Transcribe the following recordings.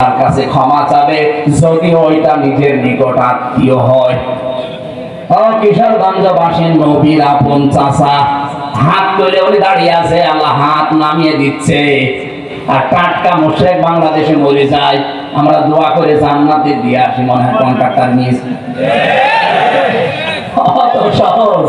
তার কাছে ক্ষমা চাবে যদি ওইটা নিজের নিকট আত্মীয় হয়। ও কিশোরগঞ্জবাসীর নবীর আপন চাষা হাত তুলে উনি দাঁড়িয়ে আছে, আল্লাহ হাত নামিয়ে দিচ্ছে। আর টাটকা মোশেক বাংলাদেশে মরে যায়। আমরা দোয়া করে জান্নাতে দিয়ে আসি, মনে হয় কন্ট্রাক্টর মিস। সহজ।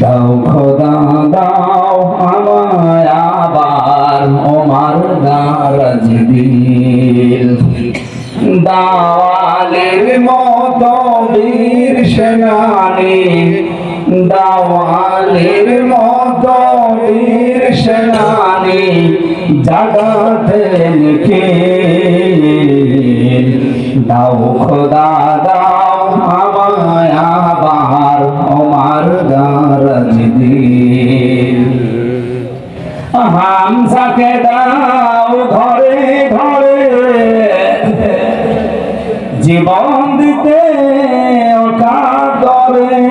দাও খোদা দাও দাওয়ালের মতো বীর দাওয়ালের মতো বীর জাগাতে দাও খোদা দাও হামসাকে দাও ঘরে ঘরে জীবন দিতে করে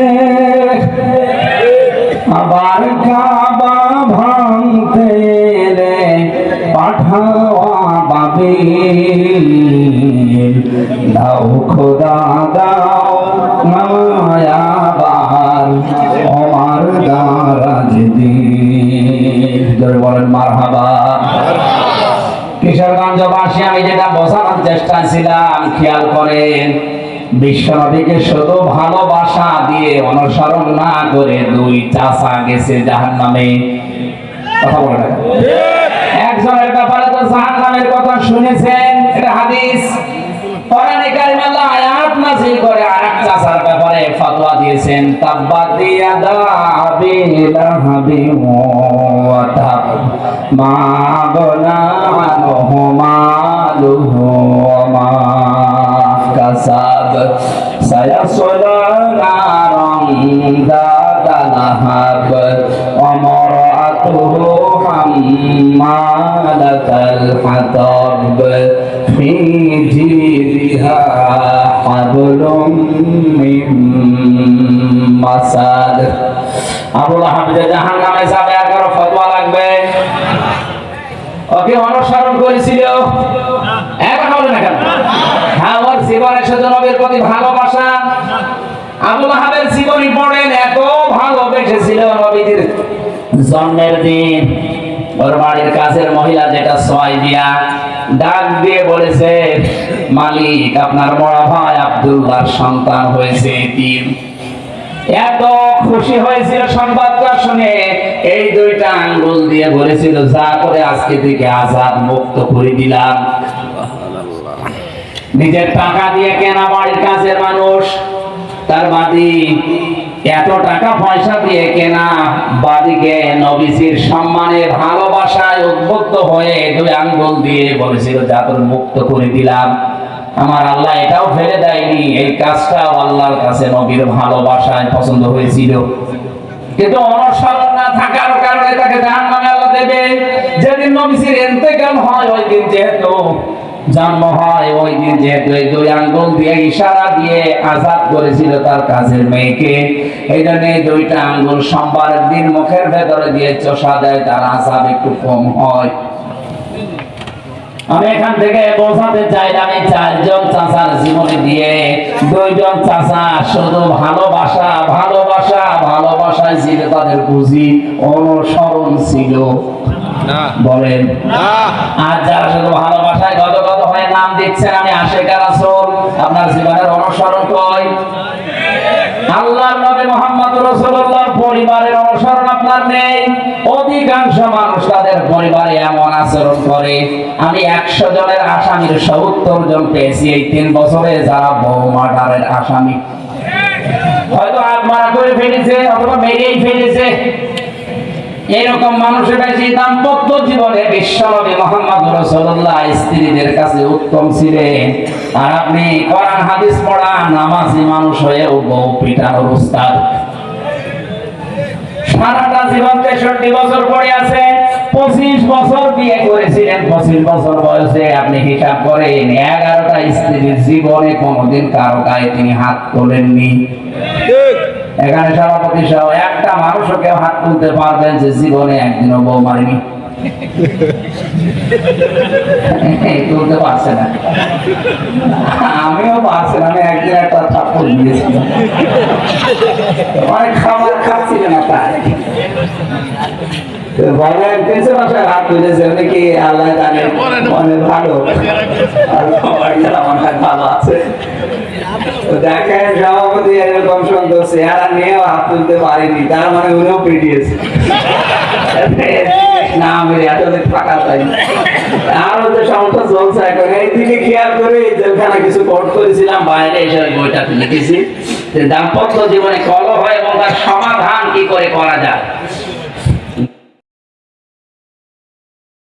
আবার কাবা ভাঙতে পাঠাওয়া বাবে দাও খোদা, দাও মায়াবার বলেন মার কিশোরগঞ্জবাসী আমি যেটা বোঝানোর চেষ্টা ছিলাম, খেয়াল করেন বিশ্বনবীকে শুধু ভালোবাসা দিয়ে অনুসরণ না করে দুই চাষা গেছে জাহান নামে কথা বলে একজনের ব্যাপারে তো জাহান নামের কথা শুনেছেন, এটা হাদিস। কোরআনে কারিমে আল্লাহ আয়াত করে, আরেক চাচার ব্যাপারে ফতোয়া দিয়েছেন, তাব্বাত ইয়াদা আবি লাহাবি ওয়া মা বলা মালুহু মা কাসাব সায়াসলা নারং দাদালাহাব অমরাতুহু হাম্মালাতাল হাতাব ফি জিদিহা হাবলুম মিন মাসাদ। আবুল যাবে আর ফতোয়া লাগবে। ওকে অনুসরণ করেছিল। এখন না কেন? হ্যাঁ জীবনের প্রতি ভালোবাসা। জীবনী পড়েন এত ভালোবেসেছিল নবীদের জন্মের দিন। ওর বাড়ির কাছের মহিলা যেটা ছয় দিয়া ডাক দিয়ে বলেছে, মালিক, আপনার মরা ভাই আব্দুল্লাহর সন্তান হয়েছে তিন এত খুশি হয়েছিল সংবাদটা শুনে, এই দুইটা আঙ্গুল দিয়ে বলেছিল, যা করে আজকে থেকে আজাদ মুক্ত করে দিলাম। নিজের টাকা দিয়ে কেনা বাড়ির কাছের মানুষ, তার বাদি এত টাকা পয়সা দিয়ে কেনা বাদিকে নবীজির সম্মানে ভালোবাসায় উদ্বুদ্ধ হয়ে দুই আঙ্গুল দিয়ে বলেছিল, যা মুক্ত করে দিলাম। আমার আল্লাহ এটাও ফেলে দেয়নি, এই কাজটাও আল্লাহর কাছে নবীর ভালোবাসায় পছন্দ হয়েছিল। কিন্তু অনুসরণ না থাকার কারণে তাকে জাহান্নামে আল্লাহ দেবে। যেদিন নবীজির ইন্তেকাল হয়, ওই দিন যেহেতু জন্ম হয়, ওই দিন যেহেতু এই দুই আঙ্গুল দিয়ে ইশারা দিয়ে আজাদ করেছিল তার কাজের মেয়েকে, এই জন্য এই দুইটা আঙ্গুল সোমবারের দিন মুখের ভেতরে দিয়ে চষা দেয়, তার আজাব একটু কম হয়। আমি এখান থেকে বোঝাতে চাইলাম এই চারজন চাচার জীবনে দিয়ে দুইজন চাচা শুধু ভালোবাসা ভালোবাসা ভালোবাসায় ছিল তাদের পুঁজি অনুসরণ ছিল। বলেন। আর যারা শুধু ভালোবাসায় গত গত হয়ে নাম দিচ্ছেন আমি আশেকার আসল আপনার জীবনের অনুসরণ কই আল্লাহর নবী মোহাম্মদ রাসূলুল্লাহর পরিবারের অনুসরণ আপনার নেই। অধিকাংশ মানুষ তাদের পরিবারে এমন আচরণ করে। আমি একশো জনের আসামির সত্তর জন পেয়েছি এই তিন বছরে, যারা বউ মার্ডারের আসামি। হয়তো আত্মারা করে ফেলেছে, অথবা মেরেই ফেলেছে। এরকম মানুষের কাছে দাম্পত্য জীবনে বিশ্বনবী মোহাম্মদ রসুল্লাহ স্ত্রীদের কাছে উত্তম ছিলেন। আর আপনি কোরআন, হাদিস পড়া নামাজি মানুষ হয়ে বউ পিটানোর উস্তাদ। সারাটা জীবন তেষট্টি বছর পড়ে আছে পঁচিশ বছর বিয়ে করেছিলেন পঁচিশ বছর বয়সে আপনি হিসাব করেন এগারোটা স্ত্রীর জীবনে কোনোদিন কারও গায়ে তিনি হাত তোলেননি। এখানে সভাপতি সহ একটা মানুষও কেউ হাত তুলতে পারবেন যে জীবনে একদিনও বউ মারিনি। তুলতে পারছে না। আমিও পারছি না আমি একদিন একটা থাপ্পড় দিয়েছিলাম অনেক খাবার মানে কিছু কোর্ট করেছিলাম, বাইরে বইটা লিখেছি দাম্পত্য জীবনে কলহ হয় এবং তার সমাধান কি করে করা যায়?